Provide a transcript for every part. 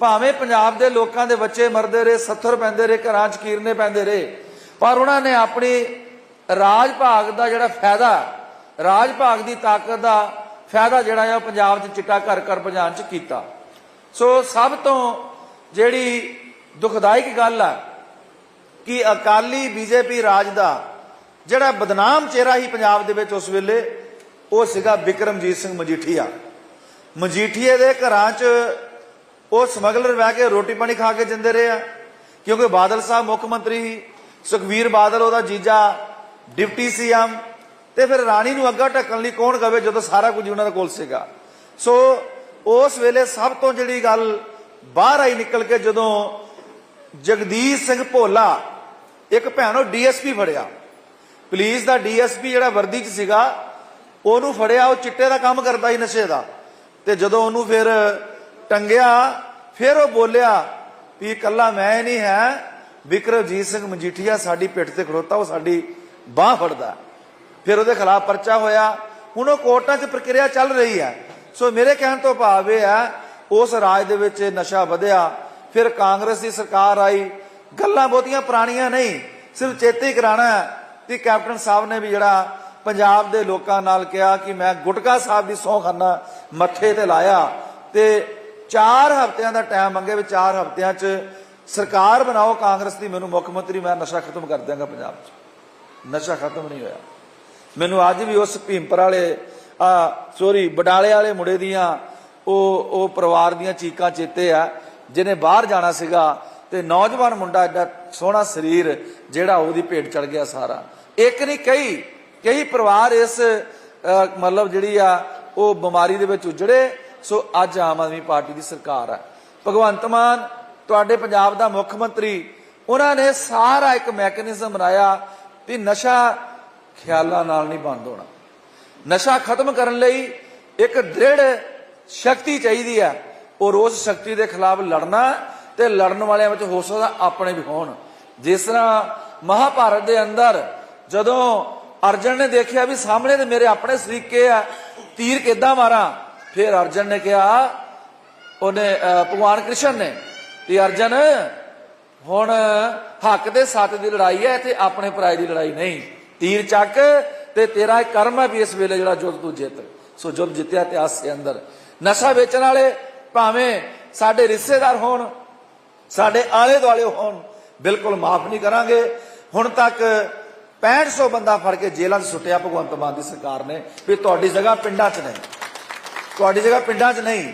ਭਾਵੇਂ ਪੰਜਾਬ ਦੇ ਲੋਕਾਂ ਦੇ ਬੱਚੇ ਮਰਦੇ ਰਹੇ, ਸੱਥਰ ਪੈਂਦੇ ਰਹੇ, ਘਰਾਂ 'ਚ ਕੀਰਨੇ ਪੈਂਦੇ ਰਹੇ, ਪਰ ਉਹਨਾਂ ਨੇ ਆਪਣੀ ਰਾਜ ਭਾਗ ਦਾ ਜਿਹੜਾ ਫਾਇਦਾ, ਰਾਜ ਭਾਗ ਦੀ ਤਾਕਤ ਦਾ ਫਾਇਦਾ ਜਿਹੜਾ ਆ ਉਹ ਪੰਜਾਬ 'ਚ ਚਿੱਟਾ ਘਰ ਘਰ ਪਹੁੰਚਾਉਣ 'ਚ ਕੀਤਾ। ਸੋ ਸਭ ਤੋਂ ਜਿਹੜੀ ਦੁਖਦਾਇਕ ਗੱਲ ਆ ਕਿ ਅਕਾਲੀ ਬੀਜੇਪੀ ਰਾਜ ਦਾ ਜਿਹੜਾ ਬਦਨਾਮ ਚਿਹਰਾ ਹੀ ਪੰਜਾਬ ਦੇ ਵਿੱਚ ਉਸ ਵੇਲੇ, ਉਹ ਸੀਗਾ ਵਿਕਰਮਜੀਤ ਸਿੰਘ ਮਜੀਠੀਆ। ਮਜੀਠੀਏ ਦੇ ਘਰਾਂ 'ਚ ਉਹ ਸਮਗਲਰ ਬਹਿ ਕੇ ਰੋਟੀ ਪਾਣੀ ਖਾ ਕੇ ਜਿੰਦੇ ਰਹੇ ਆ। ਕਿਉਂਕਿ ਬਾਦਲ ਸਾਹਿਬ, ਮੁੱਖ ਮੰਤਰੀ ਸੀ ਸੁਖਵੀਰ ਬਾਦਲ, ਉਹਦਾ ਜੀਜਾ ਡਿਪਟੀ ਸੀਐਮ, ਤੇ ਫਿਰ ਰਾਣੀ ਨੂੰ ਅੱਗਾ ਢੱਕਣ ਲਈ ਕੌਣ ਕਵੇ ਜਦੋਂ ਸਾਰਾ ਕੁਝ ਉਹਨਾਂ ਦੇ ਕੋਲ ਸੀਗਾ। ਸੋ ਉਸ ਵੇਲੇ ਸਭ ਤੋਂ ਜਿਹੜੀ ਗੱਲ ਬਾਹਰ ਆਈ ਨਿਕਲ ਕੇ ਜਦੋਂ ਜਗਦੀਸ਼ ਸਿੰਘ ਭੋਲਾ ਇੱਕ ਭੈਣੋ ਡੀਐਸਪੀ ਫੜਿਆ। ਪੁਲਿਸ ਦਾ ਡੀਐਸਪੀ ਜਿਹੜਾ ਵਰਦੀ 'ਚ ਸੀਗਾ, ਉਹਨੂੰ ਫੜਿਆ, ਉਹ ਚਿੱਟੇ ਦਾ ਕੰਮ ਕਰਦਾ ਸੀ ਨਸ਼ੇ ਦਾ। ਤੇ ਜਦੋਂ ਉਹਨੂੰ ਫਿਰ ਟੰਗਿਆ, ਫਿਰ ਉਹ ਬੋਲਿਆ, ਵੀ ਇਕੱਲਾ ਮੈਂ ਨਹੀਂ ਹੈ। ਵਿਕਰਮਜੀਤ ਸਿੰਘ ਮਜੀਠੀਆ ਸਾਡੀ ਪਿੱਠ ਤੇ ਖੜੋਤਾ, ਉਹ ਸਾਡੀ ਬਾਹ ਫੜਦਾ। ਫਿਰ ਉਹਦੇ ਖਿਲਾਫ ਪਰਚਾ ਹੋਇਆ। ਹੁਣ ਉਹ ਕੋਰਟਾਂ 'ਚ ਪ੍ਰਕਿਰਿਆ ਚੱਲ ਰਹੀ ਹੈ। ਸੋ ਮੇਰੇ ਕਹਿਣ ਤੋਂ ਭਾਵ ਇਹ ਹੈ, ਉਸ ਰਾਜ ਦੇ ਵਿੱਚ ਨਸ਼ਾ ਵਧਿਆ। ਫਿਰ ਕਾਂਗਰਸ ਦੀ ਸਰਕਾਰ ਆਈ। ਗੱਲਾਂ ਬਹੁਤੀਆਂ ਪੁਰਾਣੀਆਂ ਨਹੀਂ, ਸਿਰਫ ਚੇਤੇ ਹੀ ਕਰਾਣਾ ਹੈ ਕੈਪਟਨ ਸਾਹਿਬ ਨੇ ਵੀ ਜਿਹੜਾ ਪੰਜਾਬ ਦੇ ਲੋਕਾਂ ਨਾਲ ਕਿਹਾ ਕਿ ਮੈਂ ਗੁਟਕਾ ਸਾਹਿਬ ਦੀ ਸਹੁੰ ਖਾਨਾ ਮੱਥੇ ਤੇ ਲਾਇਆ ਤੇ 4 ਹਫ਼ਤਿਆਂ ਦਾ ਟਾਈਮ ਮੰਗੇ ਵੀ 4 ਹਫ਼ਤਿਆਂ 'ਚ ਸਰਕਾਰ ਬਣਾਓ, ਕਾਂਗਰਸ ਦੀ। ਮੈਨੂੰ ਮੁੱਖ ਮੰਤਰੀ, ਮੈਂ ਨਸ਼ਾ ਖਤਮ ਕਰ ਦਿਆਂਗਾ ਪੰਜਾਬ 'ਚ। ਨਸ਼ਾ ਖਤਮ ਨਹੀਂ ਹੋਇਆ। ਮੈਨੂੰ ਅੱਜ ਵੀ ਉਸ ਭੀਮਪਰ ਵਾਲੇ, ਆ ਸੋਰੀ ਬਡਾਲੇ ਵਾਲੇ ਮੁੰਡੇ ਦੀਆਂ, ਉਹ ਉਹ ਪਰਿਵਾਰ ਦੀਆਂ ਚੀਕਾਂ ਚੇਤੇ ਆ, ਜਿਹਨੇ ਬਾਹਰ ਜਾਣਾ ਸੀਗਾ ਤੇ ਨੌਜਵਾਨ ਮੁੰਡਾ ਐਡਾ ਸੋਹਣਾ ਸਰੀਰ, ਜਿਹੜਾ ਉਹਦੀ ਭੇਟ ਚੜ ਗਿਆ ਸਾਰਾ। ਇੱਕ ਨਹੀਂ, ਕਈ ਕਈ ਪਰਿਵਾਰ ਇਸ ਮਤਲਬ ਜਿਹੜੀ ਆ, ਉਹ ਬਿਮਾਰੀ ਦੇ ਵਿੱਚ ਉਜੜੇ ਸੋ ਅੱਜ ਆਮ ਆਦਮੀ ਪਾਰਟੀ ਦੀ ਸਰਕਾਰ ਹੈ ਭਗਵੰਤ ਮਾਨ, ਤੁਹਾਡੇ ਪੰਜਾਬ ਦਾ ਮੁੱਖ ਮੰਤਰੀ, ਉਹਨਾਂ ਨੇ ਸਾਰਾ ਇੱਕ ਮੈਕੈਨਿਜ਼ਮ ਬਣਾਇਆ ਵੀ ਨਸ਼ਾ ਖਿਆਲਾਂ ਨਾਲ ਨਹੀਂ ਬੰਦ ਹੋਣਾ। ਨਸ਼ਾ ਖਤਮ ਕਰਨ ਲਈ ਇੱਕ ਦ੍ਰਿੜ ਸ਼ਕਤੀ ਚਾਹੀਦੀ ਹੈ ਉਹ ਉਸ ਸ਼ਕਤੀ ਦੇ ਖਿਲਾਫ ਲੜਨਾ ਤੇ ਲੜਨ ਵਾਲਿਆਂ ਵਿੱਚ ਹੋ ਸਕਦਾ ਆਪਣੇ ਵੀ ਹੋਣ। ਜਿਸ ਤਰ੍ਹਾਂ ਮਹਾਭਾਰਤ ਦੇ ਅੰਦਰ ਜਦੋਂ ਅਰਜਨ ਨੇ ਦੇਖਿਆ ਵੀ ਸਾਹਮਣੇ ਤੇ ਮੇਰੇ ਆਪਣੇ ਸਰੀਕੇ ਆ, ਤੀਰ ਕਿੱਦਾਂ ਮਾਰਾਂ ਫਿਰ ਅਰਜਨ ਨੇ ਕਿਹਾ, ਉਹਨੇ ਭਗਵਾਨ ਕ੍ਰਿਸ਼ਨ ਨੇ ਤੇ ਅਰਜਨ, ਹੁਣ ਹੱਕ ਤੇ ਸੱਤ ਦੀ ਲੜਾਈ ਹੈ, ਤੇ ਆਪਣੇ ਪਰਾਏ ਦੀ ਲੜਾਈ ਨਹੀਂ। ਤੀਰ ਚੱਕ ਤੇ ਤੇਰਾ ਕਰਮ ਹੈ ਵੀ ਇਸ ਵੇਲੇ ਜਿਹੜਾ ਜੁੱਧ ਤੂੰ ਜਿੱਤ। ਸੋ ਜੁੱਧ ਜਿੱਤਿਆ ਇਤਿਹਾਸ ਦੇ ਅੰਦਰ। ਨਸ਼ਾ ਵੇਚਣ ਵਾਲੇ ਭਾਵੇਂ ਸਾਡੇ ਰਿਸ਼ਤੇਦਾਰ ਹੋਣ, ਸਾਡੇ ਆਲੇ ਦੁਆਲੇ ਹੋਣ, ਬਿਲਕੁਲ ਮਾਫ ਨਹੀਂ ਕਰਾਂਗੇ। ਹੁਣ ਤੱਕ 6500 ਬੰਦਾ ਫੜ ਕੇ ਜੇਲ੍ਹਾਂ 'ਚ ਸੁੱਟਿਆ ਭਗਵੰਤ ਮਾਨ ਦੀ ਸਰਕਾਰ ਨੇ, ਵੀ ਤੁਹਾਡੀ ਜਗ੍ਹਾ ਪਿੰਡਾਂ 'ਚ ਨਹੀਂ ਤੁਹਾਡੀ ਜਗ੍ਹਾ ਪਿੰਡਾਂ 'ਚ ਨਹੀਂ,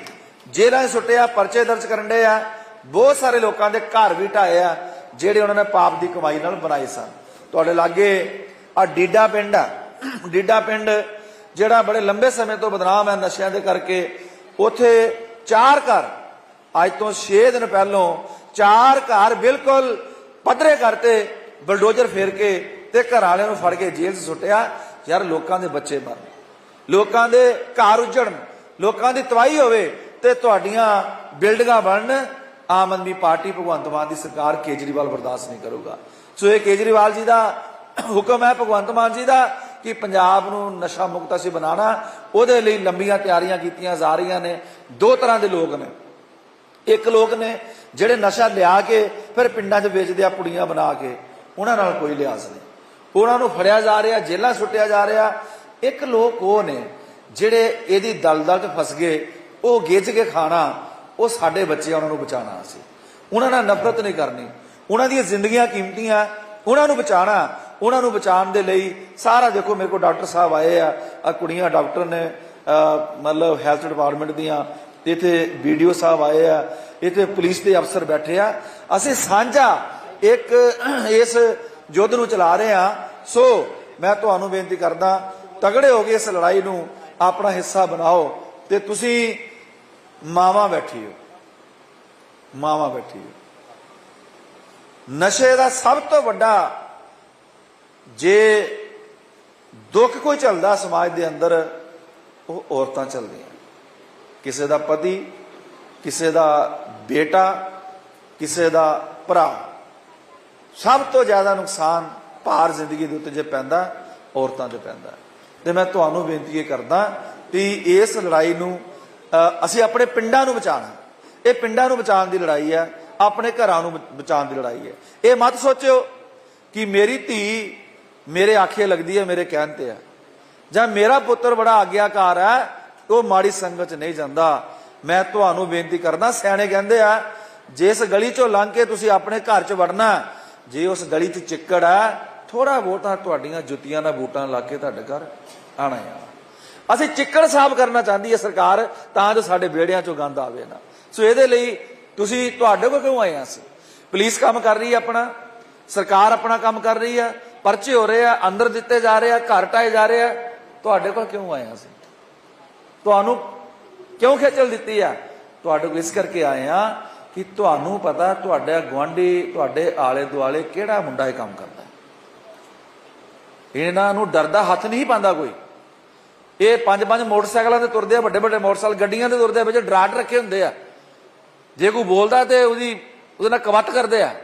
ਜੇਲ੍ਹਾਂ 'ਚ ਸੁੱਟਿਆ ਪਰਚੇ ਦਰਜ ਕਰਨ ਦੇ ਆ। ਬਹੁਤ ਸਾਰੇ ਲੋਕਾਂ ਦੇ ਘਰ ਵੀ ਢਾਏ ਆ, ਜਿਹੜੇ ਉਹਨਾਂ ਨੇ ਪਾਪ ਦੀ ਕਮਾਈ ਨਾਲ ਬਣਾਏ ਸਨ। ਤੁਹਾਡੇ ਲਾਗੇ ਆ ਡੀਡਾ ਪਿੰਡ ਆ। ਡੀਡਾ ਪਿੰਡ ਜਿਹੜਾ ਬੜੇ ਲੰਬੇ ਸਮੇਂ ਤੋਂ ਬਦਨਾਮ ਹੈ ਨਸ਼ਿਆਂ ਦੇ ਕਰਕੇ, ਉਥੇ ਚਾਰ ਘਰ, ਅੱਜ ਤੋਂ 6 ਦਿਨ ਪਹਿਲੋਂ ਚਾਰ ਘਰ ਬਿਲਕੁਲ ਪੱਧਰੇ ਕਰਤੇ ਬਲਡੋਜ਼ਰ ਫੇਰ ਕੇ ਤੇ ਘਰ ਵਾਲਿਆਂ ਨੂੰ ਫੜ ਕੇ ਜੇਲ੍ਹ 'ਚ ਸੁੱਟਿਆ। ਯਾਰ ਲੋਕਾਂ ਦੇ ਬੱਚੇ ਮਰਨ, ਲੋਕਾਂ ਦੇ ਘਰ ਉਜੜਨ ਲੋਕਾਂ ਦੀ ਤਬਾਹੀ ਹੋਵੇ ਤੇ ਤੁਹਾਡੀਆਂ ਬਿਲਡਿੰਗਾਂ ਬਣਨ, ਆਮ ਆਦਮੀ ਪਾਰਟੀ ਭਗਵੰਤ ਮਾਨ ਦੀ ਸਰਕਾਰ ਕੇਜਰੀਵਾਲ ਬਰਦਾਸ਼ਤ ਨਹੀਂ ਕਰੂਗਾ। ਸੋ ਇਹ ਕੇਜਰੀਵਾਲ ਜੀ ਦਾ ਹੁਕਮ ਹੈ, ਭਗਵੰਤ ਮਾਨ ਜੀ ਦਾ, ਕਿ ਪੰਜਾਬ ਨੂੰ ਨਸ਼ਾ ਮੁਕਤ ਅਸੀਂ ਬਣਾਉਣਾ। ਉਹਦੇ ਲਈ ਲੰਬੀਆਂ ਤਿਆਰੀਆਂ ਕੀਤੀਆਂ ਜਾ ਰਹੀਆਂ ਨੇ। ਦੋ ਤਰ੍ਹਾਂ ਦੇ ਲੋਕ ਨੇ। ਇੱਕ ਲੋਕ ਨੇ ਜਿਹੜੇ ਨਸ਼ਾ ਲਿਆ ਕੇ ਫਿਰ ਪਿੰਡਾਂ 'ਚ ਵੇਚਦੇ ਆ ਪੁੜੀਆਂ ਬਣਾ ਕੇ, ਉਹਨਾਂ ਨਾਲ ਕੋਈ ਲਿਆਸ ਨਹੀਂ। ਉਹਨਾਂ ਨੂੰ ਫੜਿਆ ਜਾ ਰਿਹਾ, ਜੇਲ੍ਹਾਂ ਸੁੱਟਿਆ ਜਾ ਰਿਹਾ। ਇੱਕ ਲੋਕ ਉਹ ਨੇ ਜਿਹੜੇ ਇਹਦੀ ਦਲਦਲ 'ਚ ਫਸ ਗਏ, ਉਹ ਗਿੱਜ ਕੇ ਖਾਣਾ, ਉਹ ਸਾਡੇ ਬੱਚੇ ਉਹਨਾਂ ਨੂੰ ਬਚਾਉਣਾ ਸੀ। ਉਹਨਾਂ ਨਾਲ ਨਫ਼ਰਤ ਨਹੀਂ ਕਰਨੀ। ਉਹਨਾਂ ਦੀਆਂ ਜ਼ਿੰਦਗੀਆਂ ਕੀਮਤੀਆਂ, ਉਹਨਾਂ ਨੂੰ ਬਚਾਉਣਾ, ਉਹਨਾਂ ਨੂੰ ਬਚਾਉਣ ਦੇ ਲਈ ਸਾਰਾ ਦੇਖੋ, ਮੇਰੇ ਕੋਲ ਡਾਕਟਰ ਸਾਹਿਬ ਆਏ ਆ ਆ ਕੁੜੀਆਂ ਡਾਕਟਰ ਨੇ ਮਤਲਬ ਹੈਲਥ ਡਿਪਾਰਟਮੈਂਟ ਦੀਆਂ, ਇੱਥੇ ਵੀਡੀਓ ਸਾਹਿਬ ਆਏ ਆ, ਇੱਥੇ ਪੁਲਿਸ ਦੇ ਅਫਸਰ ਬੈਠੇ ਆ। ਅਸੀਂ ਸਾਂਝਾ ਇੱਕ ਇਸ ਯੁੱਧ ਨੂੰ ਚਲਾ ਰਹੇ ਆ। ਸੋ ਮੈਂ ਤੁਹਾਨੂੰ ਬੇਨਤੀ ਕਰਦਾ, ਤਗੜੇ ਹੋ ਕੇ ਇਸ ਲੜਾਈ ਨੂੰ ਆਪਣਾ ਹਿੱਸਾ ਬਣਾਓ ਤੇ ਤੁਸੀਂ ਮਾਵਾ ਬੈਠੀ ਹੋ। ਮਾਵਾ ਬੈਠੀ ਹੋ। ਨਸ਼ੇ ਦਾ ਸਭ ਤੋਂ ਵੱਡਾ ਜੇ ਦੁੱਖ ਕੋਈ ਚੱਲਦਾ ਸਮਾਜ ਦੇ ਅੰਦਰ, ਉਹ ਔਰਤਾਂ ਚੱਲਦੀਆਂ ਕਿਸੇ ਦਾ ਪਤੀ, ਕਿਸੇ ਦਾ ਬੇਟਾ, ਕਿਸੇ ਦਾ ਭਰਾ। ਸਭ ਤੋਂ ਜ਼ਿਆਦਾ ਨੁਕਸਾਨ ਭਾਰ ਜ਼ਿੰਦਗੀ ਦੇ ਉੱਤੇ ਜੇ ਪੈਂਦਾ, ਔਰਤਾਂ ਤੇ ਪੈਂਦਾ। ਤੇ ਮੈਂ ਤੁਹਾਨੂੰ ਬੇਨਤੀ ਇਹ ਕਰਦਾ ਕਿ ਇਸ ਲੜਾਈ ਨੂੰ ਅਸੀਂ ਆਪਣੇ ਪਿੰਡਾਂ ਨੂੰ ਬਚਾਉਣਾ। ਇਹ ਪਿੰਡਾਂ ਨੂੰ ਬਚਾਉਣ ਦੀ ਲੜਾਈ ਹੈ, ਆਪਣੇ ਘਰਾਂ ਨੂੰ ਬਚਾਉਣ ਦੀ ਲੜਾਈ ਹੈ। ਇਹ ਮਤ ਸੋਚਿਓ ਕਿ ਮੇਰੀ ਧੀ ਮੇਰੇ ਆਖੇ ਲੱਗਦੀ ਹੈ, ਮੇਰੇ ਕਹਿਣ ਤੇ ਹੈ। ਜਾਂ ਮੇਰਾ ਪੁੱਤਰ ਬੜਾ ਆਗਿਆਕਾਰ ਹੈ, ਉਹ ਮਾੜੀ ਸੰਗਤ ਚ ਨਹੀਂ ਜਾਂਦਾ। ਮੈਂ ਤੁਹਾਨੂੰ ਬੇਨਤੀ ਕਰਦਾ, ਸਿਆਣੇ ਕਹਿੰਦੇ ਆ ਜਿਸ ਗਲੀ ਚੋਂ ਲੰਘ ਕੇ ਤੁਸੀਂ ਆਪਣੇ ਘਰ ਚ ਵੜਨਾ, ਜੇ ਉਸ ਗਲੀ ਚ ਚਿੱਕੜ ਹੈ ਥੋੜਾ ਬਹੁਤਾ ਤੁਹਾਡੀਆਂ ਜੁੱਤੀਆਂ ਦਾ ਬੂਟਾਂ ਲਾ ਕੇ ਤੁਹਾਡੇ ਘਰ ਆਣਾ ਆ। ਅਸੀਂ ਚਿੱਕੜ ਸਾਫ਼ ਕਰਨਾ ਚਾਹੁੰਦੀ ਹੈ ਸਰਕਾਰ, ਤਾਂ ਜੋ ਸਾਡੇ ਵਿਹੜਿਆਂ ਚੋਂ ਗੰਦ ਆਵੇ ਨਾ। ਸੋ ਇਹਦੇ ਲਈ ਤੁਸੀਂ ਤੁਹਾਡੇ ਕੋਲ ਕਿਉਂ ਆਏ ਆ ਅਸੀਂ? ਪੁਲਿਸ ਕੰਮ ਕਰ ਰਹੀ ਹੈ ਆਪਣਾ, ਸਰਕਾਰ ਆਪਣਾ ਕੰਮ ਕਰ ਰਹੀ ਹੈ ਪਰਚੇ ਹੋ ਰਹੇ ਆ, ਅੰਦਰ ਦਿੱਤੇ ਜਾ ਰਹੇ ਆ, ਘਰ ਟਾਏ ਜਾ ਰਹੇ ਆ। ਤੁਹਾਡੇ ਕੋਲ ਕਿਉਂ ਆਏ ਆ ਅਸੀਂ? ਤੁਹਾਨੂੰ ਕਿਉਂ ਖੇਚਲ ਦਿੱਤੀ ਆ? ਤੁਹਾਡੇ ਕੋਲ ਇਸ ਕਰਕੇ ਆਏ ਆ ਕਿ ਤੁਹਾਨੂੰ ਪਤਾ ਤੁਹਾਡਾ ਗੁਆਂਢੀ, ਤੁਹਾਡੇ ਆਲੇ ਦੁਆਲੇ ਕਿਹੜਾ ਮੁੰਡਾ ਇਹ ਕੰਮ ਕਰਦਾ ਇਹਨਾਂ ਨੂੰ ਡਰਦਾ ਹੱਥ ਨਹੀਂ ਪਾਉਂਦਾ ਕੋਈ। ਇਹ ਪੰਜ ਪੰਜ ਮੋਟਰਸਾਈਕਲਾਂ ਤੇ ਤੁਰਦੇ ਆ, ਵੱਡੇ ਵੱਡੇ ਮੋਟਰਸਾਈਕਲ ਗੱਡੀਆਂ ਤੇ ਤੁਰਦੇ ਆ, ਵਿੱਚ ਡਰਾਟ ਰੱਖੇ ਹੁੰਦੇ ਆ। ਜੇ ਕੋਈ ਬੋਲਦਾ ਤੇ ਉਹਦੀ, ਉਹਦੇ ਨਾਲ ਕਵੱਤ ਕਰਦੇ ਆ।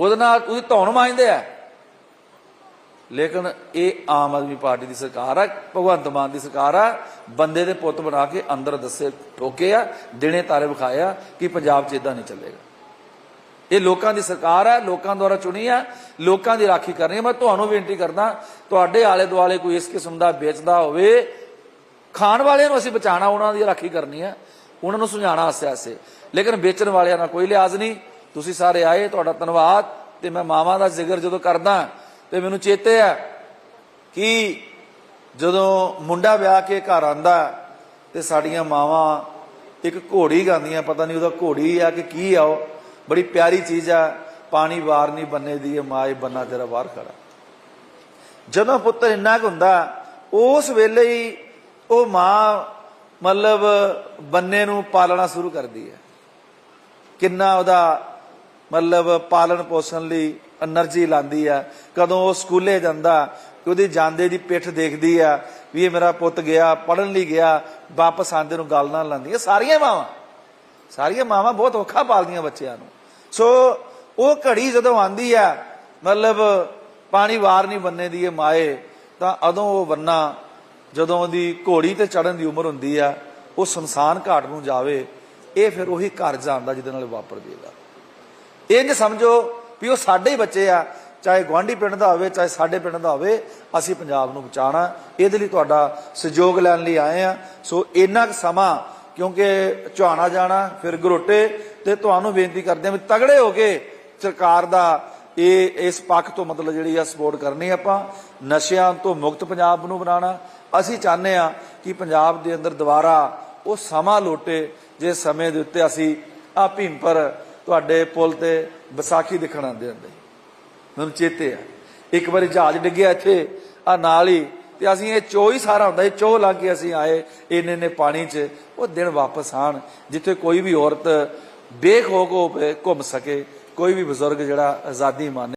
ਉਹਦੇ ਨਾਲ ਉਹਦੀ ਧੌਣ ਮਾਂਜਦੇ ਆ। ਲੇਕਿਨ ਇਹ ਆਮ ਆਦਮੀ ਪਾਰਟੀ ਦੀ ਸਰਕਾਰ ਆ, ਭਗਵੰਤ ਮਾਨ ਦੀ ਸਰਕਾਰ ਆ, ਬੰਦੇ ਦੇ ਪੁੱਤ ਬਣਾ ਕੇ ਅੰਦਰ ਦੱਸੇ, ਠੋਕੇ ਆ, ਦਿਨੇ ਤਾਰੇ ਵਿਖਾਏ ਆ ਕਿ ਪੰਜਾਬ 'ਚ ਇਦਾਂ ਨਹੀਂ ਚੱਲੇਗਾ। ਇਹ ਲੋਕਾਂ ਦੀ ਸਰਕਾਰ ਹੈ, ਲੋਕਾਂ ਦੁਆਰਾ ਚੁਣੀ ਹੈ, ਲੋਕਾਂ ਦੀ ਰਾਖੀ ਕਰਨੀ ਹੈ। ਮੈਂ ਤੁਹਾਨੂੰ ਬੇਨਤੀ ਕਰਦਾ, ਤੁਹਾਡੇ ਆਲੇ ਦੁਆਲੇ ਕੋਈ ਇਸ ਕਿਸਮ ਦਾ ਵੇਚਦਾ ਹੋਵੇ, ਖਾਣ ਵਾਲਿਆਂ ਨੂੰ ਅਸੀਂ ਬਚਾਣਾ ਉਹਨਾਂ ਦੀ ਰਾਖੀ ਕਰਨੀ ਹੈ, ਉਹਨਾਂ ਨੂੰ ਸਮਝਾਉਣਾ ਆਸੇ ਆਸੇ। ਲੇਕਿਨ ਵੇਚਣ ਵਾਲਿਆਂ ਨਾਲ ਕੋਈ ਲਿਹਾਜ਼ ਨਹੀਂ। ਤੁਸੀਂ ਸਾਰੇ ਆਏ, ਤੁਹਾਡਾ ਧੰਨਵਾਦ, ਤੇ ਮੈਂ ਮਾਵਾਂ ਦਾ ਜ਼ਿਕਰ ਜਦੋਂ ਕਰਦਾ, ਤੇ ਮੈਨੂੰ ਚੇਤੇ ਹੈ ਕਿ ਜਦੋਂ ਮੁੰਡਾ ਵਿਆਹ ਕੇ ਘਰ ਆਂਦਾ, ਤੇ ਸਾਡੀਆਂ ਮਾਵਾਂ ਇੱਕ ਘੋੜੀ ਗਾਉਂਦੀਆਂ, ਪਤਾ ਨਹੀਂ ਉਹਦਾ ਘੋੜੀ ਆ ਕਿ ਕੀ ਆ ਉਹ। ਬੜੀ ਪਿਆਰੀ ਚੀਜ਼ ਆ, ਪਾਣੀ ਵਾਰ ਨਹੀਂ ਬੰਨੇ ਦੀ ਮਾਏ ਬੰਨਾ ਤੇਰਾ ਬਾਹਰ ਖੜਾ। ਜਦੋਂ ਪੁੱਤਰ ਇੰਨਾ ਕੁ ਹੁੰਦਾ, ਉਸ ਵੇਲੇ ਹੀ ਉਹ ਮਾਂ ਮਤਲਬ ਬੰਨੇ ਨੂੰ ਪਾਲਣਾ ਸ਼ੁਰੂ ਕਰਦੀ ਹੈ। ਕਿੰਨਾ ਉਹਦਾ ਮਤਲਬ ਪਾਲਣ ਪੋਸ਼ਣ ਲਈ એનર્ਜੀ ਲਾਂਦੀ ਆ। ਕਦੋਂ ਉਹ ਸਕੂਲੇ ਜਾਂਦਾ, ਕਿ ਉਹਦੀ ਜਾਂਦੇ ਦੀ ਪਿੱਠ ਦੇਖਦੀ ਆ, ਵੀ ਇਹ ਮੇਰਾ ਪੁੱਤ ਗਿਆ ਪੜਨ ਲਈ ਗਿਆ, ਵਾਪਸ ਆਂਦੇ ਨੂੰ ਗੱਲ ਨਾਲ ਲਾਂਦੀ। ਆ ਸਾਰੀਆਂ ਮਾਵਾਂ ਸਾਰੀਆਂ ਮਾਵਾਂ ਬਹੁਤ ਔਖਾ ਪਾਲਦੀਆਂ ਬੱਚਿਆਂ ਨੂੰ। ਸੋ ਉਹ ਘੜੀ ਜਦੋਂ ਆਂਦੀ ਆ, ਮਤਲਬ ਪਾਣੀ ਵਾਰ ਨਹੀਂ ਬੰਨੇ ਦੀ ਇਹ ਮਾਏ, ਤਾਂ ਅਦੋਂ ਉਹ ਬੰਨਾ ਜਦੋਂ ਉਹਦੀ ਘੋੜੀ ਤੇ ਚੜਨ ਦੀ ਉਮਰ ਹੁੰਦੀ ਆ, ਉਹ ਸ਼ਮਸ਼ਾਨ ਘਾਟ ਨੂੰ ਜਾਵੇ, ਇਹ ਫਿਰ ਉਹੀ ਘਰ ਜਾਂਦਾ ਜਿਹਦੇ ਨਾਲ ਵਾਪਰ ਜੇਗਾ ਨਹੀਂ ਸਮਝੋ ਵੀ ਉਹ ਸਾਡੇ ਹੀ ਬੱਚੇ ਆ, ਚਾਹੇ ਗਵਾਂਢੀ ਪਿੰਡ ਦਾ ਹੋਵੇ, ਚਾਹੇ ਸਾਡੇ ਪਿੰਡ ਦਾ ਹੋਵੇ, ਅਸੀਂ ਪੰਜਾਬ ਨੂੰ ਬਚਾਉਣਾ, ਇਹਦੇ ਲਈ ਤੁਹਾਡਾ ਸਹਿਯੋਗ ਲੈਣ ਲਈ ਆਏ ਆ। ਸੋ ਇੰਨਾ ਕੁ ਸਮਾਂ, ਕਿਉਂਕਿ ਝਾਣਾ ਜਾਣਾ, ਫਿਰ ਗਰੋਟੇ ਤੇ ਤੁਹਾਨੂੰ ਬੇਨਤੀ ਕਰਦੇ ਆ ਵੀ ਤਗੜੇ ਹੋ ਕੇ ਸਰਕਾਰ ਦਾ ਇਹ, ਇਸ ਪੱਖ ਤੋਂ ਮਤਲਬ ਜਿਹੜੀ ਆ ਸਪੋਰਟ ਕਰਨੀ ਆਪਾਂ। ਨਸ਼ਿਆਂ ਤੋਂ ਮੁਕਤ ਪੰਜਾਬ ਨੂੰ ਬਣਾਉਣਾ। ਅਸੀਂ ਚਾਹੁੰਦੇ ਆ ਕਿ ਪੰਜਾਬ ਦੇ ਅੰਦਰ ਦੁਬਾਰਾ ਉਹ ਸਮਾਂ ਲੋਟੇ, ਜੇ ਸਮੇਂ ਦੇ ਉੱਤੇ ਅਸੀਂ ਆ ਭੀਮਪਰ ਤੁਹਾਡੇ ਪੁਲ ਤੇ ਵਿਸਾਖੀ ਦੇਖਣ ਆਉਂਦੇ ਹੁੰਦੇ। ਮੈਨੂੰ ਚੇਤੇ ਆ। ਇੱਕ ਵਾਰੀ ਜਹਾਜ਼ ਡਿੱਗਿਆ ਇੱਥੇ, ਆ ਨਾਲ ਹੀ, ਤੇ ਅਸੀਂ ਇਹ ਚੋ ਹੀ ਸਾਰਾ ਹੁੰਦਾ, ਇਹ ਚੋ ਲਾ ਕੇ ਅਸੀਂ ਆਏ ਇੰਨੇ ਨੇ ਪਾਣੀ 'ਚ, ਉਹ ਦਿਨ ਵਾਪਸ ਆਣ ਜਿੱਥੇ ਕੋਈ ਵੀ ਔਰਤ ਬੇਖੌਫ ਹੋ ਕੇ ਘੁੰਮ ਸਕੇ ਕੋਈ ਵੀ ਬਜ਼ੁਰਗ ਜਿਹੜਾ ਆਜ਼ਾਦੀ ਮਾਨੇ।